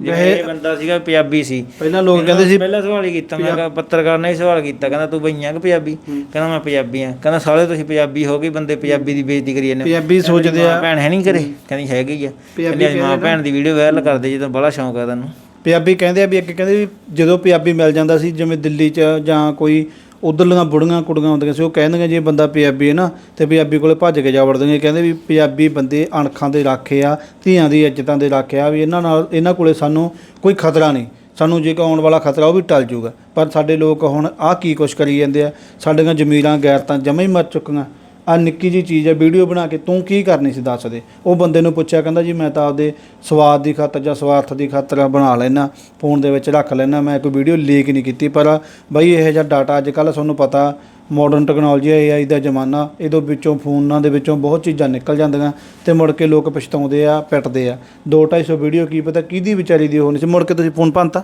ਜਿਵੇਂ ਇਹ ਬੰਦਾ ਸੀਗਾ ਪੰਜਾਬੀ ਸੀ। ਪਹਿਲਾਂ ਲੋਕ ਕਹਿੰਦੇ ਸੀ ਪਹਿਲਾ ਸਵਾਲ ਹੀ ਕੀਤਾ ਮੈਂ ਕਿਹਾ ਪੱਤਰਕਾਰ ਨੇ ਸਵਾਲ ਕੀਤਾ ਕਹਿੰਦਾ ਤੂੰ ਬਈਆਂ ਕਿ ਪੰਜਾਬੀ? ਕਹਿੰਦਾ ਮੈਂ ਪੰਜਾਬੀ ਆ ਕਹਿੰਦਾ ਸਾਲੇ ਤੁਸੀਂ ਪੰਜਾਬੀ ਹੋ ਗਏ ਬੰਦੇ ਪੰਜਾਬੀ ਦੀ ਬੇਇੱਜ਼ਤੀ ਕਰੀ ਜਾਂਦੇ। ਪੰਜਾਬੀ ਸੋਚਦੇ ਆ। ਭੈਣ ਹੈ ਨਹੀਂ ਘਰੇ? ਕਹਿੰਦੀ ਹੈਗੀ ਆ। ਕਹਿੰਦੀ ਮਾਂ ਭੈਣ ਦੀ ਵੀਡੀਓ ਵਾਇਰਲ ਕਰਦੇ ਜਦੋਂ ਬੜਾ ਸ਼ੌਂਕ ਆ ਤੈਨੂੰ। ਪੰਜਾਬੀ ਕਹਿੰਦੇ ਆ ਵੀ ਅੱਗੇ ਕਹਿੰਦੇ ਵੀ ਜਦੋਂ ਪੰਜਾਬੀ ਮਿਲ ਜਾਂਦਾ ਸੀ ਜਿਵੇਂ ਦਿੱਲੀ 'ਚ ਜਾਂ ਕੋਈ ਉਧਰਲੀਆਂ ਬੁੜੀਆਂ ਕੁੜੀਆਂ ਹੁੰਦੀਆਂ ਸੀ, ਉਹ ਕਹਿੰਦੀਆਂ ਜੇ ਬੰਦਾ ਪੰਜਾਬੀ ਹੈ ਨਾ, ਤੇ ਪੰਜਾਬੀ ਕੋਲੇ ਭੱਜ ਕੇ ਜਾ ਵੜਦੀਆਂ। ਕਹਿੰਦੇ ਵੀ ਪੰਜਾਬੀ ਬੰਦੇ ਅਣਖਾਂ ਦੇ ਰਾਖੇ ਆ, ਧੀਆਂ ਦੀ ਇੱਜ਼ਤਾਂ ਦੇ ਰਾਖੇ ਆ, ਵੀ ਇਹਨਾਂ ਨਾਲ, ਇਹਨਾਂ ਕੋਲੇ ਸਾਨੂੰ ਕੋਈ ਖਤਰਾ ਨਹੀਂ। ਸਾਨੂੰ ਜੇ ਕੋਈ ਆਉਣ ਵਾਲਾ ਖਤਰਾ, ਉਹ ਵੀ ਟਲ ਜਾਊਗਾ ਪਰ ਸਾਡੇ ਲੋਕ ਹੁਣ ਆਹ ਕੀ ਕੁਛ ਕਰੀ ਜਾਂਦੇ ਆ? ਸਾਡੀਆਂ ਜ਼ਮੀਰਾਂ, ਗੈਰਤਾਂ ਜਮਾਂ ਹੀ ਮਰ ਚੁੱਕੀਆਂ। ਆ ਨਿੱਕੀ ਜੀ ਚੀਜ਼ ਹੈ, ਵੀਡੀਓ ਬਣਾ ਕੇ ਤੂੰ ਕੀ ਕਰਨੀ ਸੀ ਦੱਸ ਦੇ। ਉਹ ਬੰਦੇ ਨੂੰ ਪੁੱਛਿਆ, ਕਹਿੰਦਾ ਜੀ ਮੈਂ ਤਾਂ ਆਪਦੇ ਸਵਾਦ ਦੀ ਖਾਤਰ ਜਾਂ ਸਵਾਰਥ ਦੀ ਖਾਤਰ ਬਣਾ ਲੈਣਾ ਫੋਨ ਦੇ ਵਿੱਚ ਰੱਖ ਲੈਣਾ ਮੈਂ ਕੋਈ ਵੀਡੀਓ ਲੀਕ ਨਹੀਂ ਕੀਤੀ। ਪਰ ਬਈ ਇਹ ਜਿਹਾ ਡਾਟਾ ਅੱਜ ਕੱਲ੍ਹ ਤੁਹਾਨੂੰ ਪਤਾ ਮਾਡਰਨ ਟੈਕਨੋਲੋਜੀ AI ਦਾ ਜ਼ਮਾਨਾ, ਇਹਦੇ ਵਿੱਚੋਂ ਫੋਨਾਂ ਦੇ ਵਿੱਚੋਂ ਬਹੁਤ ਚੀਜ਼ਾਂ ਨਿਕਲ ਜਾਂਦੀਆਂ ਤੇ ਮੁੜ ਕੇ ਲੋਕ ਪਛਤਾਉਂਦੇ ਆ, ਪਿੱਟਦੇ ਆ। 2-250 ਵੀਡੀਓ ਕੀ ਪਤਾ ਕਿਹਦੀ ਵਿਚਾਰੀ ਦੀ ਹੋਣੀ ਸੀ, ਮੁੜ ਕੇ ਤੁਸੀਂ ਫੋਨ ਭੰਨਤਾ?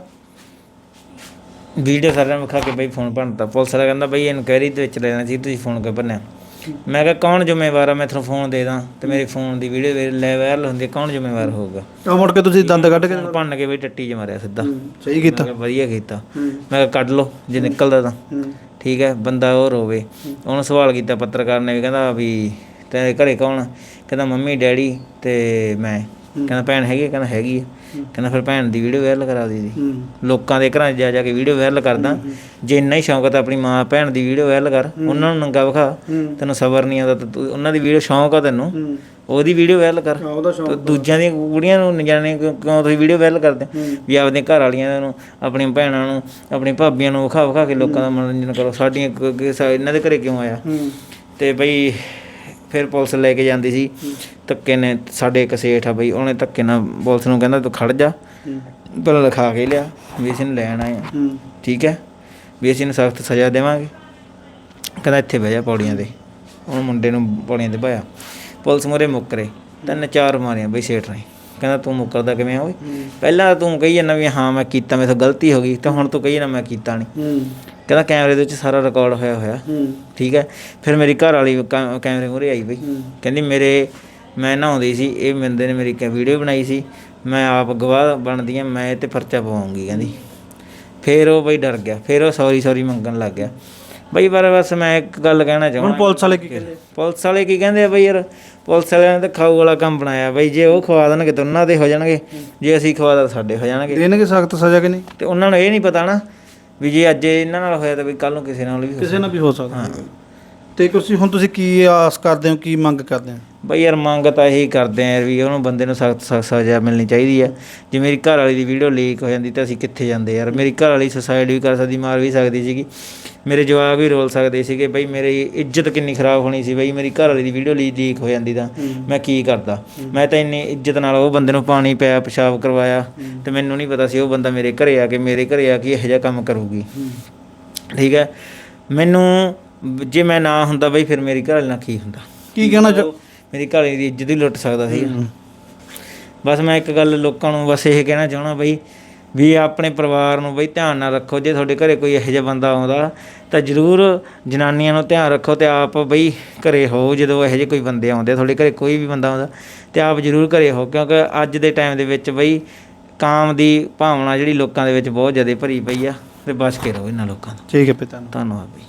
ਵੀਡੀਓ ਸਾਰਿਆਂ ਨੂੰ ਵਿਖਾ ਕੇ ਬਈ ਫੋਨ ਭੰਨਤਾ। ਪੁਲਿਸ ਵਾਲਾ ਕਹਿੰਦਾ ਬਈ ਇਨਕੁਆਇਰੀ ਦੇ ਵਿੱਚ ਲੈਣਾ ਸੀ, ਤੁਸੀਂ ਫੋਨ ਕਿਉਂ ਭੰਨਿਆ? ਮੈਂ ਕਿਹਾ ਕੌਣ ਜ਼ਿੰਮੇਵਾਰ ਆ? ਮੈਂ ਤੁਹਾਨੂੰ ਫੋਨ ਦੇ ਦਾਂ ਤੇ ਮੇਰੇ ਫੋਨ ਦੀ ਵੀਡੀਓ ਲੈ ਵਾਇਰਲ ਹੁੰਦੀ ਹੈ, ਕੌਣ ਜ਼ਿੰਮੇਵਾਰ ਹੋਊਗਾ? ਤਾਂ ਮੁੜ ਕੇ ਤੁਸੀਂ ਦੰਦ ਕੱਢ ਕੇ ਭੰਨ ਕੇ ਬਈ ਟੱਟੀ 'ਚ ਮਾਰਿਆ ਸਿੱਧਾ। ਸਹੀ ਕੀਤਾ। ਕਿਹਾ ਵਧੀਆ ਕੀਤਾ। ਮੈਂ ਕਿਹਾ ਕੱਢ ਲਓ ਜੇ ਨਿਕਲਦਾ ਤਾਂ। ਠੀਕ ਹੈ ਬੰਦਾ ਉਹ ਰੋਵੇ ਉਹਨੂੰ ਸਵਾਲ ਕੀਤਾ ਪੱਤਰਕਾਰ ਨੇ ਵੀ ਕਹਿੰਦਾ ਵੀ ਤੇਰੇ ਘਰੇ ਕੌਣ ਕਹਿੰਦਾ ਮੰਮੀ ਡੈਡੀ ਤੇ ਮੈਂ। ਕਹਿੰਦਾ ਭੈਣ ਹੈਗੀ ਹੈ? ਕਹਿੰਦਾ ਹੈਗੀ ਹੈ ਕਹਿੰਦਾ ਫਿਰ ਭੈਣ ਦੀ ਵੀਡੀਓ ਵਾਇਰਲ ਕਰਾ ਦੇ ਦੀ। ਲੋਕਾਂ ਦੇ ਘਰਾਂ ਜਾ ਜਾ ਕੇ ਵੀਡੀਓ ਵਾਇਰਲ ਕਰਦਾ। ਜੇ ਇੰਨਾ ਹੀ ਸ਼ੌਂਕ ਆ ਤਾਂ ਆਪਣੀ ਮਾਂ ਭੈਣ ਦੀ ਵੀਡੀਓ ਵਾਇਰਲ ਕਰ। ਉਹਨਾਂ ਨੂੰ ਨੰਗਾ ਵਿਖਾ। ਤੈਨੂੰ ਸਬਰ ਨਹੀਂ ਆਉਂਦਾ ਤਾਂ ਉਹਨਾਂ ਦੀ ਵੀਡੀਓ ਸ਼ੌਂਕ ਆ ਤੈਨੂੰ। ਉਹਦੀ ਵੀਡੀਓ ਵਾਇਰਲ ਕਰ। ਦੂਜਿਆਂ ਦੀਆਂ ਕੁੜੀਆਂ ਨੂੰ ਨ ਜਾਣੇ ਕਿਉਂ ਤੁਸੀਂ ਵੀਡੀਓ ਵਾਇਰਲ ਕਰਦੇ? ਵੀ ਆਪਦੀਆਂ ਘਰ ਵਾਲੀਆਂ ਨੂੰ ਆਪਣੀਆਂ ਭੈਣਾਂ ਨੂੰ ਆਪਣੀਆਂ ਭਾਬੀਆਂ ਨੂੰ ਵਿਖਾ ਵਿਖਾ ਕੇ ਲੋਕਾਂ ਦਾ ਮਨੋਰੰਜਨ ਕਰੋ। ਸਾਡੀਆਂ ਇਹਨਾਂ ਦੇ ਘਰੇ ਕਿਉਂ ਆਇਆ? ਤੇ ਬਈ ਫਿਰ ਪੁਲਿਸ ਲੈ ਕੇ ਜਾਂਦੀ ਸੀ। ਧੱਕੇ ਨੇ ਸਾਡੇ ਇੱਕ ਸੇਠ ਆ ਬਈ ਉਹਨੇ ਧੱਕੇ ਨਾਲ ਪੁਲਿਸ ਨੂੰ ਕਹਿੰਦਾ ਤੂੰ ਖੜ ਜਾ। ਪਹਿਲਾਂ ਲਿਖਾ ਕੇ ਲਿਆ ਵੀ ਅਸੀਂ ਨੂੰ ਲੈਣ ਆਏ ਆ। ਠੀਕ ਹੈ? ਵੀ ਅਸੀਂ ਨੂੰ ਸਖਤ ਸਜ਼ਾ ਦੇਵਾਂਗੇ। ਕਹਿੰਦਾ ਇੱਥੇ ਬਹਿ ਜਾ ਪੌੜੀਆਂ ਤੇ। ਉਹ ਮੁੰਡੇ ਨੂੰ ਪੌੜੀਆਂ ਤੇ ਪਾਇਆ ਪੁਲਿਸ ਮੋਰੇ ਮੁੱਕਰੇ ਤਿੰਨ ਚਾਰ ਮਾਰੀਆਂ ਬਈ ਸੇਠ ਨੇ। ਕਹਿੰਦਾ ਤੂੰ ਮੁੱਕਰਦਾ ਕਿਵੇਂ ਆ ਓਏ? ਪਹਿਲਾਂ ਤੂੰ ਕਹੀ ਜਾਂਦਾ ਵੀ ਹਾਂ ਮੈਂ ਕੀਤਾ ਮੇਰੇ ਤੋਂ ਗਲਤੀ ਹੋ ਗਈ ਤੇ ਹੁਣ ਤੂੰ ਕਹੀ ਜਾਂਦਾ ਮੈਂ ਕੀਤਾ ਨਹੀਂ ਕਹਿੰਦਾ ਕੈਮਰੇ ਦੇ ਵਿੱਚ ਸਾਰਾ ਰਿਕਾਰਡ ਹੋਇਆ ਹੋਇਆ। ਠੀਕ ਹੈ? ਫਿਰ ਮੇਰੀ ਘਰ ਵਾਲੀ ਕੈਮਰੇ ਮੂਹਰੇ ਆਈ ਬਈ। ਕਹਿੰਦੀ ਮੇਰੇ ਮੈਂ ਨਹਾਉਂਦੀ ਸੀ ਇਹ ਬੰਦੇ ਨੇ ਮੇਰੀ ਵੀਡੀਓ ਬਣਾਈ ਸੀ। ਮੈਂ ਆਪ ਗਵਾਹ ਬਣਦੀ ਆ ਮੈਂ ਇਹ ਤੇ ਪਰਚਾ ਪਵਾਉਂਗੀ ਕਹਿੰਦੀ। ਫਿਰ ਉਹ ਬਈ ਡਰ ਗਿਆ ਫਿਰ ਉਹ ਸੌਰੀ ਸੌਰੀ ਮੰਗਣ ਲੱਗ ਗਿਆ। ਬਈ ਪਰ ਬਸ ਮੈਂ ਇੱਕ ਗੱਲ ਕਹਿਣਾ ਹੁਣ ਚਾਹੁੰਦਾ ਪੁਲਿਸ ਵਾਲੇ ਕੀ ਕਹਿੰਦੇ? ਪੁਲਿਸ ਵਾਲੇ ਕੀ ਕਹਿੰਦੇ ਆ ਬਈ ਯਾਰ? ਪੁਲਿਸ ਵਾਲਿਆਂ ਨੇ ਤਾਂ ਖਾਊ ਵਾਲਾ ਕੰਮ ਬਣਾਇਆ। ਬਈ ਜੇ ਉਹ ਖਵਾ ਦੇਣਗੇ ਤਾਂ ਉਹਨਾਂ ਦੇ ਹੋ ਜਾਣਗੇ। ਜੇ ਅਸੀਂ ਖਵਾ ਦਾਂ ਸਾਡੇ ਹੋ ਜਾਣਗੇ। ਦੇਣਗੇ ਸਖਤ ਸਜ਼ਾ ਕਿ ਨਹੀਂ? ਤੇ ਉਹਨਾਂ ਨੂੰ ਇਹ ਨਹੀਂ ਪਤਾ ਨਾ ਵੀ ਜੇ ਅੱਜ ਇਹਨਾਂ ਨਾਲ ਹੋਇਆ ਤਾਂ ਵੀ ਕੱਲ ਨੂੰ ਕਿਸੇ ਨਾਲ ਵੀ ਹੋ ਕਿਸੇ ਨਾਲ ਵੀ ਹੋ ਸਕਦਾ। ਤੇ ਤੁਸੀਂ ਹੁਣ ਤੁਸੀਂ ਕੀ ਆਸ ਕਰਦੇ ਹੋ ਕੀ ਮੰਗ ਕਰਦੇ ਹੋ? ਬਈ ਯਾਰ ਮੰਗ ਤਾਂ ਇਹੀ ਕਰਦੇ ਆ ਵੀ ਉਹਨੂੰ ਬੰਦੇ ਨੂੰ ਸਖਤ ਸਖਤ ਸਜ਼ਾ ਮਿਲਣੀ ਚਾਹੀਦੀ ਹੈ ਜੇ ਮੇਰੀ ਘਰ ਵਾਲੀ ਦੀ ਵੀਡੀਓ ਲੀਕ ਹੋ ਜਾਂਦੀ ਤਾਂ ਅਸੀਂ ਕਿੱਥੇ ਜਾਂਦੇ ਯਾਰ? ਮੇਰੀ ਘਰ ਵਾਲੀ ਸੁਸਾਈਡ ਵੀ ਕਰ ਸਕਦੀ ਮਾਰ ਵੀ ਸਕਦੀ ਸੀਗੀ। ਮੇਰੇ ਜਵਾਬ ਵੀ ਰੋਲ ਸਕਦੇ ਸੀਗੇ ਬਈ ਮੇਰੀ ਇੱਜ਼ਤ ਕਿੰਨੀ ਖਰਾਬ ਹੋਣੀ ਸੀ ਬਈ ਮੇਰੀ ਘਰ ਵਾਲੀ ਦੀ ਵੀਡੀਓ ਲੀਕ ਹੋ ਜਾਂਦੀ ਤਾਂ ਮੈਂ ਕੀ ਕਰਦਾ? ਮੈਂ ਤਾਂ ਇੰਨੀ ਇੱਜ਼ਤ ਨਾਲ ਉਹ ਬੰਦੇ ਨੂੰ ਪਾਣੀ ਪਿਆ ਪਿਸ਼ਾਬ ਕਰਵਾਇਆ ਤੇ ਮੈਨੂੰ ਨਹੀਂ ਪਤਾ ਸੀ ਉਹ ਬੰਦਾ ਮੇਰੇ ਘਰੇ ਆ ਕੇ ਮੇਰੇ ਘਰੇ ਆ ਕੇ ਇਹੋ ਜਿਹਾ ਕੰਮ ਕਰੂਗੀ। ਠੀਕ ਹੈ? ਮੈਨੂੰ ਜੇ ਮੈਂ ਨਾ ਹੁੰਦਾ ਬਈ ਫਿਰ ਮੇਰੀ ਘਰ ਵਾਲੀ ਨਾਲ ਕੀ ਹੁੰਦਾ? ਕੀ ਕਹਿਣਾ ਚਾਹ ਮੇਰੀ ਘਰ ਦੀ ਇੱਜ਼ਤ ਹੀ ਲੁੱਟ ਸਕਦਾ ਸੀ ਬਸ ਮੈਂ ਇੱਕ ਗੱਲ ਲੋਕਾਂ ਨੂੰ ਬਸ ਇਹ ਕਹਿਣਾ ਚਾਹਣਾ ਬਈ ਵੀ ਆਪਣੇ ਪਰਿਵਾਰ ਨੂੰ ਬਈ ਧਿਆਨ ਨਾਲ ਰੱਖੋ। ਜੇ ਤੁਹਾਡੇ ਘਰੇ ਕੋਈ ਇਹੋ ਜਿਹਾ ਬੰਦਾ ਆਉਂਦਾ ਤਾਂ ਜ਼ਰੂਰ ਜਨਾਨੀਆਂ ਨੂੰ ਧਿਆਨ ਰੱਖੋ ਤੇ ਆਪ ਬਈ ਘਰੇ ਹੋ। ਜਦੋਂ ਇਹੋ ਜਿਹੇ ਕੋਈ ਬੰਦੇ ਆਉਂਦੇ ਤੁਹਾਡੇ ਘਰੇ ਕੋਈ ਵੀ ਬੰਦਾ ਆਉਂਦਾ ਤੇ ਆਪ ਜ਼ਰੂਰ ਘਰੇ ਹੋ। ਕਿਉਂਕਿ ਅੱਜ ਦੇ ਟਾਈਮ ਦੇ ਵਿੱਚ ਬਈ ਕਾਮ ਦੀ ਭਾਵਨਾ ਜਿਹੜੀ ਲੋਕਾਂ ਦੇ ਵਿੱਚ ਬਹੁਤ ਜ਼ਿਆਦਾ ਭਰੀ ਪਈ ਆ ਤੇ ਬਚ ਕੇ ਰਹੋ ਇਹਨਾਂ ਲੋਕਾਂ ਤੋਂ ਠੀਕ ਹੈ ਪਿਤਾ ਨੂੰ ਧੰਨਵਾਦ ਬਈ।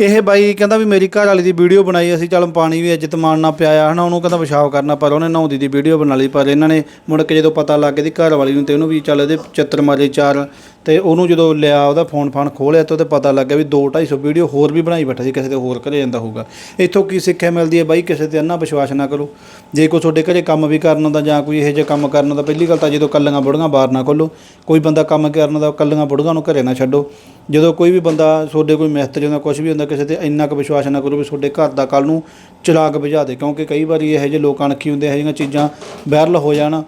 ਇਹ ਬਾਈ ਕਹਿੰਦਾ ਵੀ ਮੇਰੀ ਘਰ ਵਾਲੀ ਦੀ ਵੀਡੀਓ ਬਣਾਈ, ਅਸੀਂ ਚੱਲ ਪਾਣੀ ਵੀ ਇੱਜ਼ਤ ਮਾਣ ਨਾਲ ਪਿਆਇਆ ਹਨਾ, ਉਹਨੂੰ ਕਹਿੰਦਾ ਪਿਸ਼ਾਬ ਕਰਨਾ, ਪਰ ਉਹਨੇ ਨਹਾਉਂਦੀ ਦੀ ਵੀਡੀਓ ਬਣਾ ਲਈ, ਪਰ ਇਹਨਾਂ ਨੇ ਮੁੜ ਕੇ ਜਦੋਂ ਪਤਾ ਲੱਗ ਗਿਆ ਦੀ ਘਰ ਵਾਲੀ ਨੂੰ ਤੇ ਉਹਨੂੰ ਵੀ ਚੱਲ ਇਹਦੇ ਚਿੱਤਰ ਮਾਰੇ ਚਾਰ, ਤੇ ਉਹਨੂੰ ਜਦੋਂ ਲਿਆ ਉਹਦਾ ਫੋਨ ਫਾਨ ਖੋਲਿਆ ਤੇ ਉਹਦੇ ਪਤਾ ਲੱਗ ਗਿਆ ਵੀ 2 250 ਵੀਡੀਓ ਹੋਰ ਵੀ ਬਣਾਈ ਬੈਠਾ ਸੀ, ਕਿਸੇ ਦੇ ਹੋਰ ਘਰੇ ਜਾਂਦਾ ਹੋਊਗਾ। ਇੱਥੋਂ ਕੀ ਸਿੱਖਿਆ ਮਿਲਦੀ ਹੈ ਬਾਈ, ਕਿਸੇ ਤੇ ਅੰਨਾ ਵਿਸ਼ਵਾਸ ਨਾ ਕਰੋ। ਜੇ ਕੋਈ ਤੁਹਾਡੇ ਘਰੇ ਕੰਮ ਵੀ ਕਰਨ ਦਾ ਜਾਂ ਕੋਈ ਇਹੋ ਜਿਹਾ ਕੰਮ ਕਰਨ ਦਾ ਪਹਿਲੀ ਗੱਲ ਤਾਂ ਜਦੋਂ ਕੱਲੀਆਂ ਬੁੜੀਆਂ ਬਾਹਰ ਨਾ ਖੋਲੋ, ਕੋਈ ਬੰਦਾ ਕੰਮ ਕਰਨ ਦਾ ਕੱਲੀਆਂ ਬੁੜੀਆਂ ਨੂੰ ਘਰੇ ਨਾ ਛੱਡੋ। ਜਦੋਂ ਕੋਈ ਵੀ ਬੰਦਾ ਤੁਹਾਡੇ ਕੋਈ ਮਿਸਤਰੀ ਹੁੰਦਾ ਕੁਝ ਵੀ ਹੁੰਦਾ, ਕਿਸੇ ਤੇ ਇੰਨਾ ਕੁ ਵਿਸ਼ਵਾਸ ਨਾ ਕਰੋ ਵੀ ਤੁਹਾਡੇ ਘਰ ਦਾ ਕੱਲ ਨੂੰ ਚਲਾਕ ਬੁਝਾ ਦੇ, ਕਿਉਂਕਿ ਕਈ ਵਾਰੀ ਇਹੋ ਜਿਹੇ ਲੋਕ ਅਣਖੀ ਹੁੰਦੇ, ਇਹੋ ਜਿਹੀਆਂ ਚੀਜ਼ਾਂ ਵਾਇਰਲ ਹੋ ਜਾਣ।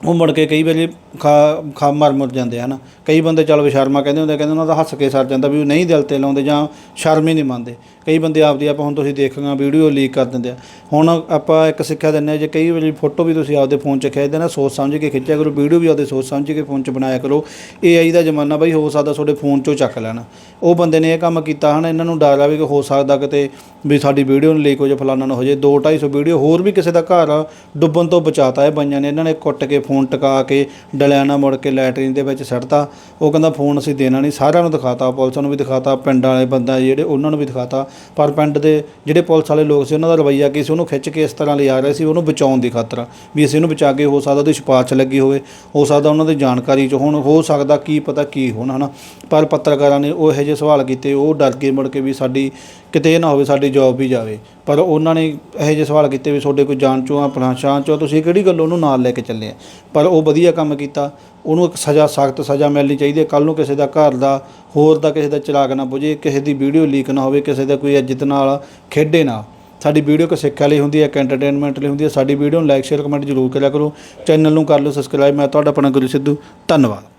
ਉਹ ਮੁੜ ਕੇ ਕਈ ਵਾਰੀ ਖਾ ਖਾ ਮਰ ਮੁਰ ਜਾਂਦੇ ਹਨ। ਕਈ ਬੰਦੇ ਚੱਲ ਵੀ ਕਹਿੰਦੇ ਹੁੰਦੇ ਕਹਿੰਦੇ ਉਹਨਾਂ ਦਾ ਹੱਸ ਕੇ ਸਰ ਜਾਂਦਾ ਵੀ ਉਹ ਨਹੀਂ ਦਿਲ ਤੇ ਲਾਉਂਦੇ ਜਾਂ ਸ਼ਰਮ ਹੀ ਨਹੀਂ ਮੰਨਦੇ। ਕਈ ਬੰਦੇ ਆਪਦੀ ਆਪ ਹੁਣ ਤੁਸੀਂ ਦੇਖੀਆਂ ਵੀਡੀਓ ਲੀਕ ਕਰ ਦਿੰਦੇ ਆ। ਹੁਣ ਆਪਾਂ ਇੱਕ ਸਿੱਖਿਆ ਦਿੰਦੇ ਆ, ਜੇ ਕਈ ਵਾਰੀ ਫੋਟੋ ਵੀ ਤੁਸੀਂ ਆਪਦੇ ਫੋਨ 'ਚ ਖਿੱਚਦੇ ਨਾ, ਸੋਚ ਸਮਝ ਕੇ ਖਿੱਚਿਆ ਕਰੋ, ਵੀਡੀਓ ਵੀ ਆਪਦੇ ਸੋਚ ਸਮਝ ਕੇ ਫੋਨ 'ਚ ਬਣਾਇਆ ਕਰੋ। AI ਦਾ ਜ਼ਮਾਨਾ ਬਈ ਹੋ ਸਕਦਾ ਤੁਹਾਡੇ ਫੋਨ 'ਚੋਂ ਚੱਕ ਲੈਣਾ। ਉਹ ਬੰਦੇ ਨੇ ਇਹ ਕੰਮ ਕੀਤਾ ਹਨ, ਇਹਨਾਂ ਨੂੰ ਡਰ ਆ ਵੀ ਕਿ ਹੋ ਸਕਦਾ ਕਿਤੇ ਵੀ ਸਾਡੀ ਵੀਡੀਓ ਨੂੰ ਲੀਕ ਹੋ ਜਾ ਫਲਾਣਾ ਨਾ ਹੋ ਜੇ 2 250 ਵੀਡੀਓ ਹੋਰ ਵੀ ਕਿਸੇ ਦਾ ਘਰ ਡੁੱਬਣ ਤੋਂ ਬਚਾਤਾ ਇਹ ਬਾਈਆਂ ਨੇ, ਇਹਨਾਂ ਨੇ ਕੁੱਟ ਕੇ ਫੋਨ ਟਿਕਾ ਕੇ ਡਲਿਆ ਮੁੜ ਕੇ ਲੈਟਰੀਨ ਦੇ ਵਿੱਚ ਸੱਟਤਾ ਉਹ ਕਹਿੰਦਾ ਫੋਨ ਅਸੀਂ ਦੇਣਾ ਨਹੀਂ, ਸਾਰਿਆਂ ਨੂੰ ਦਿਖਾਤਾ, ਪੁਲਿਸ ਨੂੰ ਵੀ ਦਿਖਾਤਾ, ਪਿੰਡ ਵਾਲੇ ਬੰਦਾ ਜਿਹੜੇ ਉਹਨਾਂ ਨੂੰ ਵੀ ਦਿਖਾਤਾ। ਪਰ ਪਿੰਡ ਦੇ ਜਿਹੜੇ ਪੁਲਿਸ ਵਾਲੇ ਲੋਕ ਸੀ, ਉਹਨਾਂ ਦਾ ਰਵੱਈਆ ਕੀ ਸੀ? ਉਹਨੂੰ ਖਿੱਚ ਕੇ ਇਸ ਤਰ੍ਹਾਂ ਲਿਆ ਰਹੇ ਸੀ, ਉਹਨੂੰ ਬਚਾਉਣ ਦੀ ਖਾਤਰ। ਵੀ ਅਸੀਂ ਉਹਨੂੰ ਬਚਾ ਕੇ ਹੋ ਸਕਦਾ ਉਹਦੀ ਸਿਫਾਰਿਸ਼ ਲੱਗੀ ਹੋਵੇ, ਹੋ ਸਕਦਾ ਉਹਨਾਂ ਦੀ ਜਾਣਕਾਰੀ 'ਚ ਹੁਣ, ਹੋ ਸਕਦਾ ਕੀ ਪਤਾ ਕੀ ਹੋਣ, ਹਨਾ। ਪਰ ਪੱਤਰਕਾਰਾਂ ਨੇ ਉਹ ਇਹੋ ਜਿਹੇ ਸਵਾਲ ਕੀਤੇ, ਉਹ ਡਰ ਕੇ ਮੁੜ ਕੇ ਵੀ ਸਾਡੀ ਕਿਤੇ ਇਹ ਨਾ ਹੋਵੇ ਸਾਡੀ ਜੌਬ ਵੀ ਜਾਵੇ। ਪਰ ਉਹਨਾਂ ਨੇ ਇਹੋ ਜਿਹੇ ਸਵਾਲ ਕੀਤੇ ਵੀ ਤੁਹਾਡੇ ਕੋਈ ਜਾਣ ਚੋਂ ਆ ਪਛਾਣ ਚੋਂ ਤੁਸੀਂ ਕਿਹੜੀ ਗੱਲ ਉਹਨੂੰ ਨਾਲ ਲੈ ਕੇ ਚੱਲੇ ਆ? ਪਰ ਉਹ ਵਧੀਆ ਕੰਮ ਕੀਤਾ। ਉਹਨੂੰ ਇੱਕ ਸਜ਼ਾ, ਸਖਤ ਸਜ਼ਾ ਮਿਲਣੀ ਚਾਹੀਦੀ ਹੈ। ਕੱਲ ਨੂੰ ਕਿਸੇ ਦਾ ਘਰ ਦਾ, ਹੋਰ ਦਾ ਕਿਸੇ ਦਾ ਚਿਰਾਗ ਨਾ ਬੁਝੇ, ਕਿਸੇ ਦੀ ਵੀਡੀਓ ਲੀਕ ਨਾ ਹੋਵੇ, ਕਿਸੇ ਦਾ ਕੋਈ ਇੱਜ਼ਤ ਨਾਲ ਖੇਡੇ ਨਾ। ਸਾਡੀ ਵੀਡੀਓ ਕੋ ਸਿੱਖਿਆ ਲਈ ਹੁੰਦੀ ਹੈ, ਇੱਕ ਐਂਟਰਟੇਨਮੈਂਟ ਲਈ ਹੁੰਦੀ ਹੈ। ਸਾਡੀ ਵੀਡੀਓ ਨੂੰ ਲਾਈਕ ਸ਼ੇਅਰ ਕਮੈਂਟ ਜ਼ਰੂਰ ਕਰਿਆ ਕਰੋ। ਚੈਨਲ ਨੂੰ ਕਰ ਲਓ ਸਬਸਕ੍ਰਾਈਬ ਮੈਂ ਤੁਹਾਡਾ ਆਪਣਾ ਗੁਰੂ ਸਿੱਧੂ। ਧੰਨਵਾਦ।